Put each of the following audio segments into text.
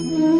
Mm-hmm.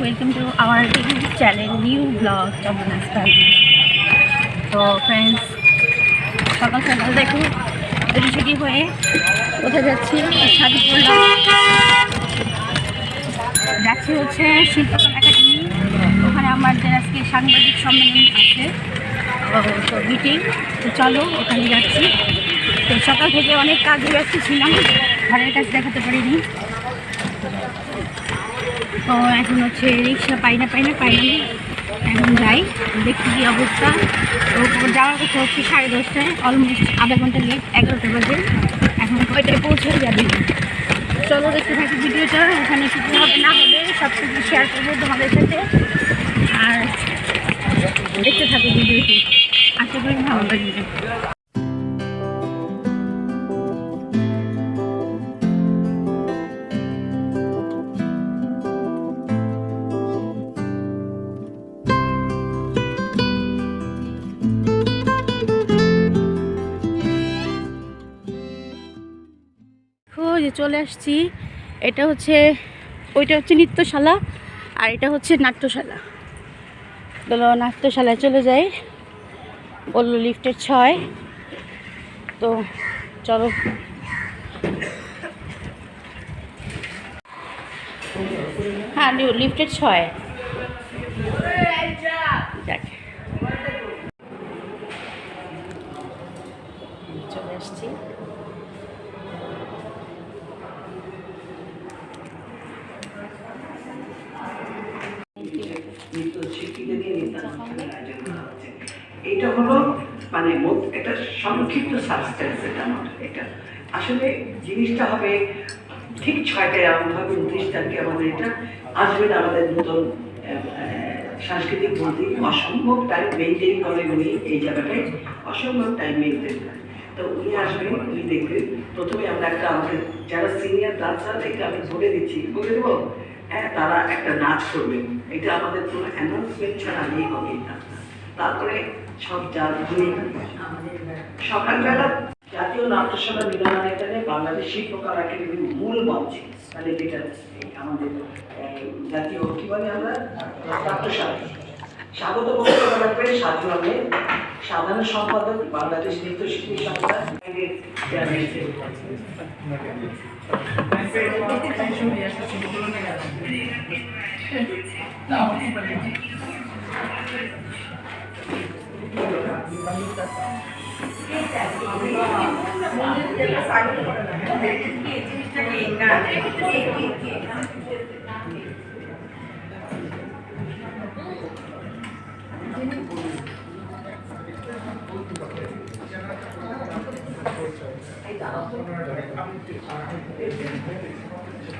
Welcome to our channel new blog Chandana's family তো friends সকাল সকাল দেখো রেডি ছুটি হয়ে কোথায় যাচ্ছি। শাড়ি যাচ্ছি হচ্ছে শিল্পকলা একাডেমি। ওখানে আমাদের আজকে সাংবাদিক সম্মেলন আছে তো মিটিং তো চলো ওখানে যাচ্ছি। তো সকাল থেকে অনেক কাজ ব্যস্ত ছিলাম, ঘরের কাজ দেখাতে পারিনি। তো এখন হচ্ছে রিক্সা পাই না পাই না পাই না এখন যাই, দেখি কি অবস্থা। তো যাওয়ার কথা হচ্ছে সাড়ে দশটায় অলমোস্ট আধা ঘণ্টা লেট এগারোটা বাজে। এখন কয়টায় পৌঁছে যাবে। চলো দেখতে থাকি ভিডিওটা ওখানে কিছু হবে, না হবে সব কিছু শেয়ার করব তোমাদের সাথে। আর দেখতে থাকো ভিডিওটি। আশা করি ভালো লাগবে। চলে আসছি। এটা হচ্ছে, ওইটা হচ্ছে নৃত্যশালা আর এটা হচ্ছে নাট্যশালা। বলল নাট্যশালায় চলে যাই। বলল লিফটের ছয়। তো চলো। হ্যাঁ লিফটের ছয়। যাক। চলে আসছি নৃত্যশিল্পীদের নিয়ে নৃত্যানুষ্ঠানের আয়োজন করা হচ্ছে। এটা হলো মানে মোট একটা সংক্ষিপ্ত সাবস্টেন্স এটা আমার এটা। আসলে জিনিসটা হবে ঠিক ছয়টায় আরম্ভ হবে, উনত্রিশ তারিখে আমাদের এটা আসবেন আমাদের নতুন সাংস্কৃতিক মন্ত্রী। অসম্ভব টাইম মেনটেন করেন উনি এই জায়গাটায়। অসম্ভব টাইম মেনটেন করেন। তো উনি আসবেন, উনি দেখবেন। প্রথমে আমরা একটা আমাদের যারা সিনিয়র ডান্সার এটা আমি বলে দিচ্ছি, বলে দেবো হ্যাঁ তারা একটা নাচ করবেন। এটা আমাদের কোনো অ্যানাউন্সমেন্ট ছাড়া আগেই হবে তারপরে সব যিনি সকালবেলা জাতীয় নাট্যসভা মিলনায়তনে বাংলাদেশ শিল্পকলা একাডেমির মূল মঞ্চে মানে যেটা আমাদের জাতীয়, কি বলে আমরা? নাট্যসভা স্বাগত বক্তব্য রাখবেন সাধু সাধারণ সম্পাদক বাংলাদেশ নৃত্যশিল্পী সংস্থা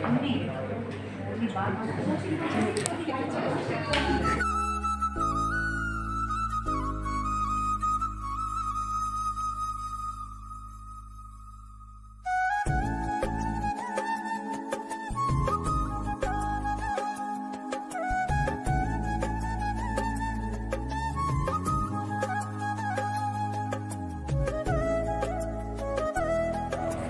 언니, 언니 말 사실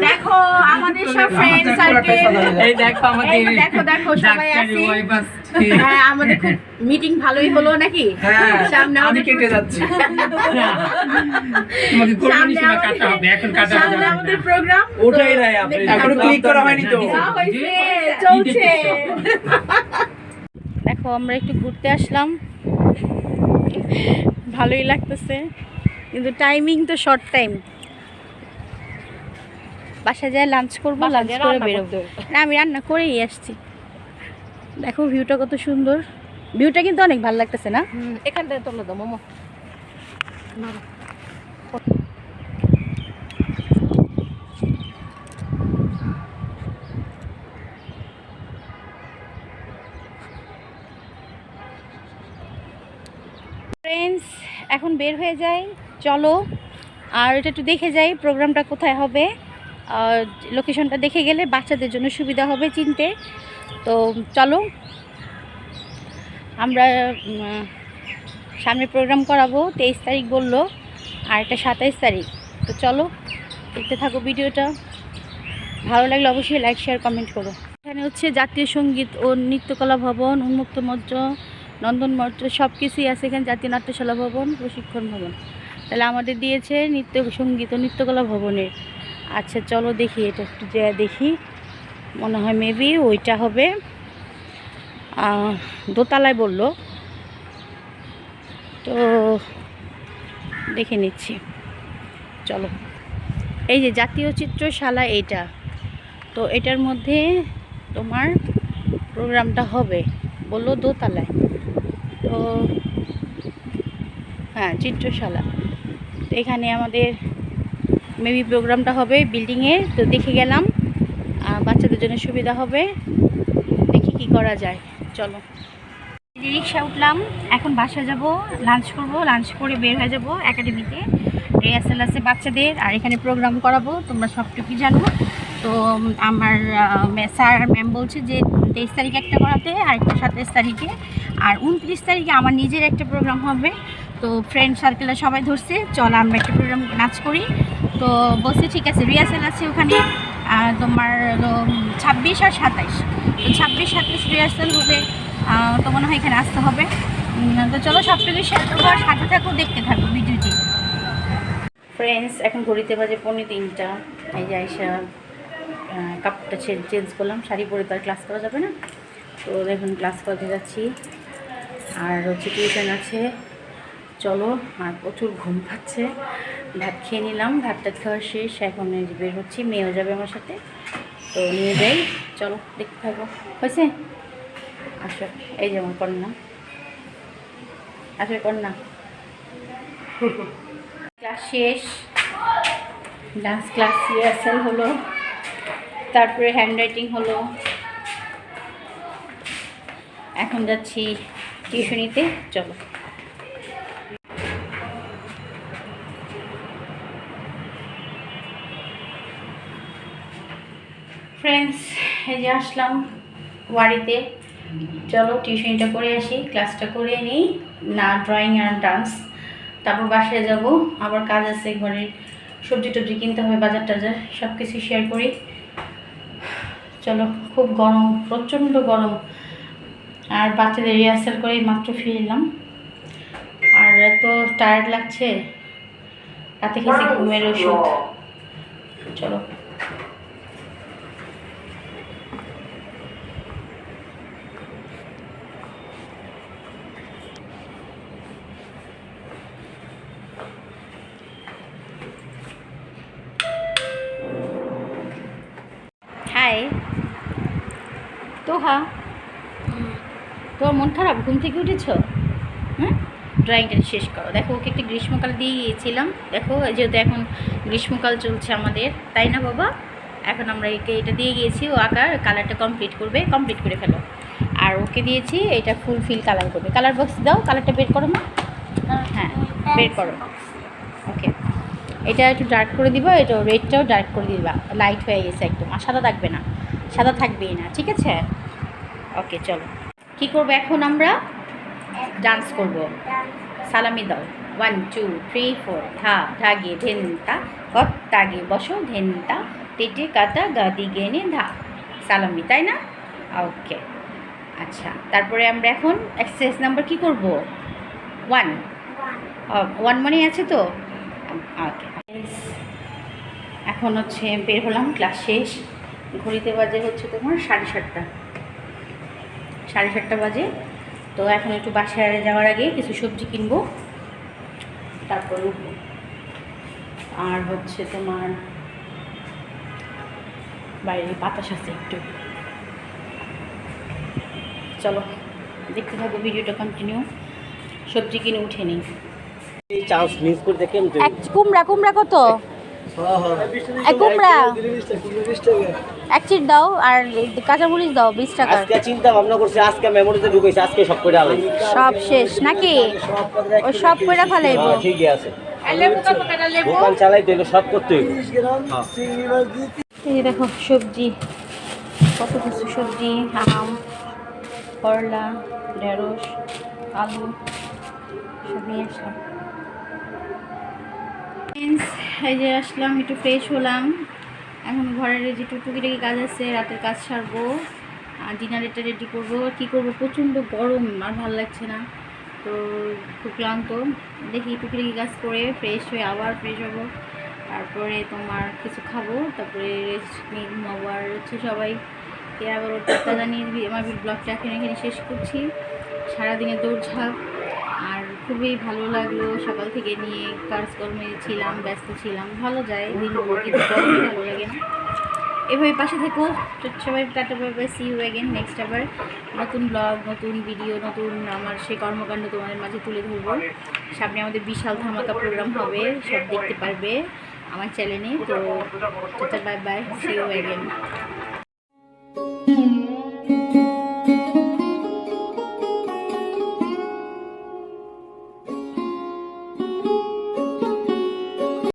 দেখো আমাদের সব ফ্রেন্ড সার্কেল এই দেখো আমাদের দেখো দেখো সবাই আছি। হ্যাঁ আমাদের খুব মিটিং ভালোই হলো নাকি? হ্যাঁ সামনে আমি কেটে যাচ্ছি। সামনে আমাদের- কাটা হবে এখন কাটা সামনে আমাদের। প্রোগ্রাম ওটাই আপনি। এখনও ক্লিক করা হয়নি তো। চলছে। দেখো আমরা একটু ঘুরতে আসলাম। ভালোই লাগতেছে। কিন্তু টাইমিং তো শর্ট টাইম বাসা যায় লাঞ্চ করব লাঞ্চ করে বেরোবো। না আমি রান্না করেই আসছি। দেখো ভিউটা কত সুন্দর। ভিউটা কিন্তু অনেক ভালো লাগতেছে না? এখান থেকে তোলো দাও মোমো। ফ্রেন্ডস এখন বের হয়ে যাই। চলো আর এটা একটু দেখে যাই প্রোগ্রামটা কোথায় হবে। লোকেশনটা দেখে গেলে বাচ্চাদের জন্য সুবিধা হবে চিনতে। তো চলো, আমরা সামনে প্রোগ্রাম করাবো, তেইশ তারিখ বলল, আর এটা সাতাইশ তারিখ। তো চলো, দেখতে থাকো ভিডিওটা। ভালো লাগলে অবশ্যই লাইক শেয়ার কমেন্ট করো। এখানে হচ্ছে জাতীয় সংগীত ও নৃত্যকলা ভবন, উন্মুক্ত মঞ্চ, নন্দন মঞ্চ সব কিছুই আছে এখানে, জাতীয় নাট্যশালা ভবন, প্রশিক্ষণ ভবন। তাহলে আমাদের দিয়েছে নৃত্য সংগীত ও নৃত্যকলা ভবনের। আচ্ছা চলো দেখি, এটা একটু যে দেখি। মনে হয় মেবি ওইটা হবে। দোতলায় বলল। তো দেখে নিচ্ছি। চলো। এই যে জাতীয় চিত্রশালা এইটা। তো এটার মধ্যে তোমার প্রোগ্রামটা হবে। বলল দোতলায়। তো হ্যাঁ চিত্রশালা। এখানে আমাদের মেবি প্রোগ্রামটা হবে বিল্ডিংয়ে তো দেখে গেলাম। বাচ্চাদের জন্য সুবিধা হবে। দেখি কি করা যায়। চলো। রিক্সা উঠলাম। এখন বাসা যাব লাঞ্চ করব। লাঞ্চ করে বের হয়ে যাব একাডেমিতে রিহার্সাল আছে বাচ্চাদের, আর এখানে প্রোগ্রাম করাবো। তোমরা সবটুকুই জানো। তো আমার স্যার ম্যাম বলছে যে তেইশ তারিখে একটা করাতে আর একটা সাতাইশ তারিখে। আর উনত্রিশ তারিখে আমার নিজের একটা প্রোগ্রাম হবে। তো ফ্রেন্ড সার্কেলে সবাই ধরছে। চল আমরা একটা প্রোগ্রাম নাচ করি। তো বলছে ঠিক আছে রিহার্সাল আছে ওখানে আহ, তোমার ছাব্বিশ আর সাতাইশ। তো ছাব্বিশ সাতাইশ রিহার্সাল হবে তো মনে হয় এখানে আসতে হবে। তো চলো সবটুকু শেয়ার করব আর সাথে থাকো দেখতে থাকো ভিডিওটি। ফ্রেন্ডস এখন ঘড়িতে বাজে পৌনে তিনটা। এই যে আইসা আহ, কাপড়টা চেঞ্জ করলাম শাড়ি পরে তো আর ক্লাস করা যাবে না। তো এখন ক্লাস করতে যাচ্ছি। আর হচ্ছে টিউশন আছে। চলো, আর প্রচুর ঘুম পাচ্ছে। ভাত খেয়ে নিলাম, ভাতটা খাওয়া শেষ, এখন বের হচ্ছি, মেয়েও যাবে আমার সাথে। তো নিয়ে যাই, চলো, দেখতে থাকব হয়েছে? আসো, এই যে আমার কন্যা। আসবে কন্যা। ক্লাস শেষ। ডান্স ক্লাস রিহার্সাল হলো। তারপরে হ্যান্ড রাইটিং হলো। এখন যাচ্ছি টিউশনিতে, চলো। ফ্রেন্ডস এই যে আসলাম বাড়িতে চলো টিউশনটা করে আসি ক্লাসটা করে নিই না ড্রয়িং আর ডান্স তারপর বাসায় যাব আবার কাজ আছে ঘরের সবজি টবজি কিনতে হবে বাজার টাজার সব কিছু শেয়ার করি। চলো খুব গরম প্রচণ্ড গরম। আর বাচ্চাদের রিহার্সাল করে মাত্র ফিরলাম আর এত টায়ার্ড লাগছে। রাতে খেয়েছি ঘুমের ওষুধ। চলো। তোহা তোর মন খারাপ? ঘুম থেকে উঠেছ? হ্যাঁ ড্রয়িংটা শেষ করো। দেখো, ওকে একটা গ্রীষ্মকাল দিয়ে গিয়েছিলাম দেখো যেহেতু এখন গ্রীষ্মকাল চলছে আমাদের, তাই না বাবা? এখন আমরা একে এটা দিয়ে গিয়েছি, ও আঁকার কালারটা কমপ্লিট করবে কমপ্লিট করে ফেলো। আর ওকে দিয়েছি, এটা ফুল ফিল কালার করবে। কালার বক্স দাও কালারটা বের করো মা। হ্যাঁ বের করো। ওকে। এটা একটু ডার্ক করে দিবা, এটা রেডটাও ডার্ক করে দিবা। লাইট হয়ে গেছে একদম। আর সাদা থাকবে না। সাদা থাকবেই না, ঠিক আছে? ওকে চলো। কী করব এখন আমরা? ডান্স করব। সালামি দাও। ওয়ান টু থ্রি ফোর ধা ধাগে ধেনতা কত তাগে বসো ধেনতা টেটে কাতা গাদি গেনে ধা। সালামি, তাই না? ওকে আচ্ছা তারপরে আমরা এখন এক্সারসাইজ নাম্বার কি করব? ওয়ান ওয়ান মনে আছে তো? ওকে এখন হচ্ছে বের হলাম ক্লাস শেষ। ঘড়িতে বাজে হচ্ছে তোমার সাড়ে সাতটা। সাড়ে সাতটা বাজে। তো এখন একটু বাসায় যাওয়ার আগে কিছু সবজি কিনবো তারপর উঠবো। আর হচ্ছে তোমার বাইরে বাতাস আছে একটু। চলো দেখতে থাকো ভিডিওটা কন্টিনিউ সবজি কিনে উঠে নিই। চান্স মিস কুমড়া কুমড়া কত? কুমড়া? এক চিট দাও আর কাঁচামরিচ দাও বিশ টাকা আজকে চিন্তা ভাবনা করছি আজকে মেমোরিতে ঢুকেছে আজকে সব করে আলাই সব শেষ নাকি? ওই সব করে ফেলাইব। হ্যাঁ, ঠিকই আছে। লেবু কত টাকা লেবু? দোকান চালাই তো সব করতে হইব। এই দেখো সবজি। কত কিছু সবজি আম করলা ঢেঁড়স আলু সব নিয়ে আসলাম। এই যে আসলাম একটু ফ্রেশ হলাম। এখন ঘরের যে টুকটুকিটাকি কাজ আছে, রাতের কাজ সারবো, আর ডিনারেরটা রেডি করব। কী করব? প্রচণ্ড গরম, আর ভালো লাগছে না। তো খুব ক্লান্ত। দেখি টুকিটাকি কাজ করে ফ্রেশ হয়ে আবার ফ্রেশ হব। তারপরে তোমার কিছু খাব, তারপরে রেস্ট নিয়ে ঘুমাবো। আর হচ্ছে সবাই আবার ওর টাকা জানিয়ে আমার ব্লগটা এখানে এখানে শেষ করছি। সারাদিনে দৌড়ঝাঁপ। খুবই ভালো লাগল। সকাল থেকে নিয়ে কাজকর্মে ছিলাম, ব্যস্ত ছিলাম। ভালো যায় কিন্তু ভালো লাগে না। এভাবে পাশে থেকো। সবাই tata, bye see you again next আবার। নতুন ব্লগ নতুন ভিডিও নতুন আমার সেই কর্মকাণ্ড তোমাদের মাঝে তুলে ধরবো। সামনে আমাদের বিশাল ধামাকা প্রোগ্রাম হবে, সব দেখতে পারবে আমার চ্যানেলে তো tata, bye bye see you again